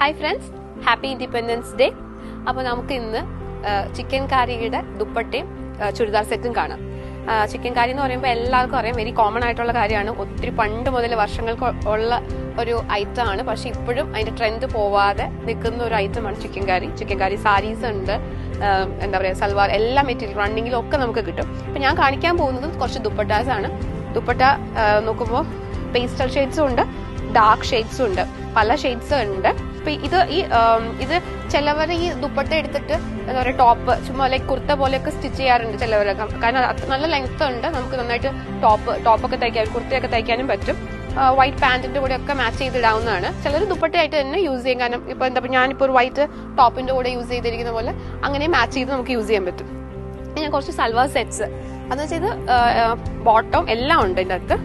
Hi friends happy Independence Day അപ്പോൾ നമുക്ക് ഇന്ന് ചിക്കൻ കാരിയുടെ ദുപ്പട്ടയും ചുരിദാർ സെറ്റും കാണാം. ചിക്കൻ കാരി എന്ന് പറയുമ്പോൾ എല്ലാവർക്കും അറിയാം വെരി കോമൺ ആയിട്ടുള്ള കാര്യമാണ്. ഒത്തിരി പണ്ട് മുതൽ വർഷങ്ങൾക്ക് ഉള്ള ഒരു ഐറ്റം ആണ്. പക്ഷെ ഇപ്പോഴും അതിന്റെ ട്രെൻഡ് പോവാതെ നിൽക്കുന്ന ഒരു ഐറ്റം ആണ് chicken curry chicken curry saris ഉണ്ട് എന്താ പറയുക സൽവാർ എല്ലാ മെറ്റീരിയൽ റണ്ണിങ്ങിലും ഒക്കെ നമുക്ക് കിട്ടും. അപ്പം ഞാൻ കാണിക്കാൻ പോകുന്നത് കുറച്ച് ദുപ്പട്ടാസ് ആണ്. ദുപ്പട്ട നോക്കുമ്പോൾ പേസ്റ്റൽ ഷെയ്ഡ്സും ഉണ്ട് ഡാർക്ക് ഷെയ്ഡ്സും ഉണ്ട് പല ഷെയ്ഡ്സ് ഉണ്ട്. അപ്പൊ ഇത് ഈ ഇത് ചിലവർ ഈ ദുപ്പട്ട എടുത്തിട്ട് എന്താ പറയുക ടോപ്പ് ചുമ്മാ ലൈക്ക് കുർത്ത പോലെയൊക്കെ സ്റ്റിച്ച് ചെയ്യാറുണ്ട് ചിലവരൊക്കെ കാരണം നല്ല ലെങ്ത് ഉണ്ട്. നമുക്ക് നന്നായിട്ട് ടോപ്പ് ടോപ്പൊക്കെ തയ്ക്കാൻ കുർത്തയൊക്കെ തയ്ക്കാനും പറ്റും. വൈറ്റ് പാന്റിന്റെ കൂടെ ഒക്കെ മാച്ച് ചെയ്തിടാവുന്നതാണ്. ചിലർ ദുപ്പട്ടയായിട്ട് തന്നെ യൂസ് ചെയ്യും. കാരണം ഇപ്പൊ എന്താ ഞാനിപ്പോ ഒരു വൈറ്റ് ടോപ്പിന്റെ കൂടെ യൂസ് ചെയ്തിരിക്കുന്ന പോലെ അങ്ങനെ മാച്ച് ചെയ്ത് നമുക്ക് യൂസ് ചെയ്യാൻ പറ്റും. ഞാൻ കുറച്ച് സൽവാർ സെറ്റ്സ് അതെന്ന് വെച്ചാൽ ഇത് ബോട്ടം എല്ലാം ഉണ്ട് ഇതിന്റെ അകത്ത്.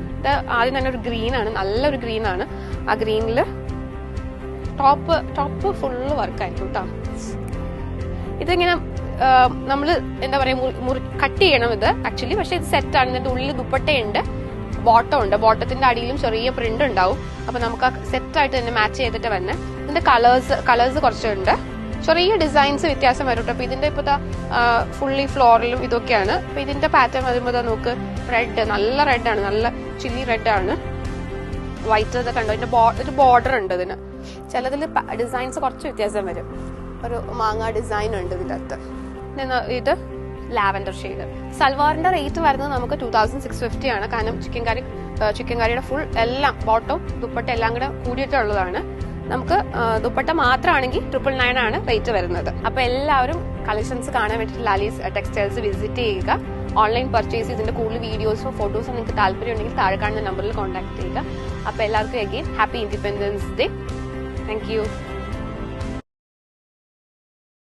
ആദ്യം തന്നെ ഒരു ഗ്രീൻ ആണ്. നല്ലൊരു ഗ്രീൻ ആണ്. ആ ഗ്രീനിൽ ടോപ്പ് ടോപ്പ് ഫുള്ള് വർക്കായിരുന്നു കേട്ടോ ഇതെങ്ങനെ നമ്മൾ എന്താ പറയാ മുറി- മുറി കട്ട് ചെയ്യണം ഇത് ആക്ച്വലി പക്ഷെ ഇത് സെറ്റ് ആണ്. ഇതിന്റെ ഉള്ളിൽ ദുപ്പട്ടയുണ്ട് ബോട്ടം ഉണ്ട്. ബോട്ടത്തിന്റെ അടിയിലും ചെറിയ പ്രിന്റ് ഉണ്ടാവും. അപ്പൊ നമുക്ക് ആ സെറ്റ് ആയിട്ട് തന്നെ മാച്ച് ചെയ്തിട്ട് വന്ന് ഇതിന്റെ കളേഴ്സ് കളേഴ്സ് കുറച്ചുണ്ട്. ചെറിയ ഡിസൈൻസ് വ്യത്യാസം വരും അപ്പൊ ഇതിന്റെ ഇപ്പൊ ഫുള്ളി ഫ്ലോറിലും ഇതൊക്കെയാണ്. അപ്പൊ ഇതിന്റെ പാറ്റേൺ വരുമ്പോൾ നമുക്ക് റെഡ് നല്ല റെഡ് ആണ്. നല്ല ചില്ലി റെഡ് ആണ്. വൈറ്റ് കണ്ടോ? ഇതിന്റെ ബോർഡർ ഉണ്ട് ഇതിന്. ചിലതിൽ ഡിസൈൻസ് കുറച്ച് വ്യത്യാസം വരും. ഒരു മാങ്ങ ഡിസൈൻ ഉണ്ട് പിന്നെ ഇത്? Lavender shade. സൽവാറിന്റെ റേറ്റ് വരുന്നത് നമുക്ക് ടൂ തൗസൻഡ് സിക്സ് ഫിഫ്റ്റി ആണ്. കാരണം ചിക്കൻ കറി ചിക്കൻ കറിയുടെ ഫുൾ എല്ലാം ബോട്ടം ദുപ്പട്ട എല്ലാം കൂടെ കൂടിയിട്ടുള്ളതാണ് നമുക്ക് ദുപ്പട്ട മാത്രമാണെങ്കിൽ ട്രിപ്പിൾ നയൻ ആണ് റേറ്റ് വരുന്നത്. അപ്പൊ എല്ലാവരും കളക്ഷൻസ് കാണാൻ വേണ്ടിയിട്ട് ലാലീസ് ടെക്സ്റ്റൈൽസ് വിസിറ്റ് ചെയ്യുക. ഓൺലൈൻ പർച്ചേസ് ഇതിന്റെ കൂടുതൽ വീഡിയോസോ ഫോട്ടോസോ നിങ്ങൾക്ക് താല്പര്യം ഉണ്ടെങ്കിൽ താഴെ കാണുന്ന നമ്പറിൽ കോൺടാക്ട് ചെയ്യുക. അപ്പൊ എല്ലാവർക്കും again happy Independence Day Thank you.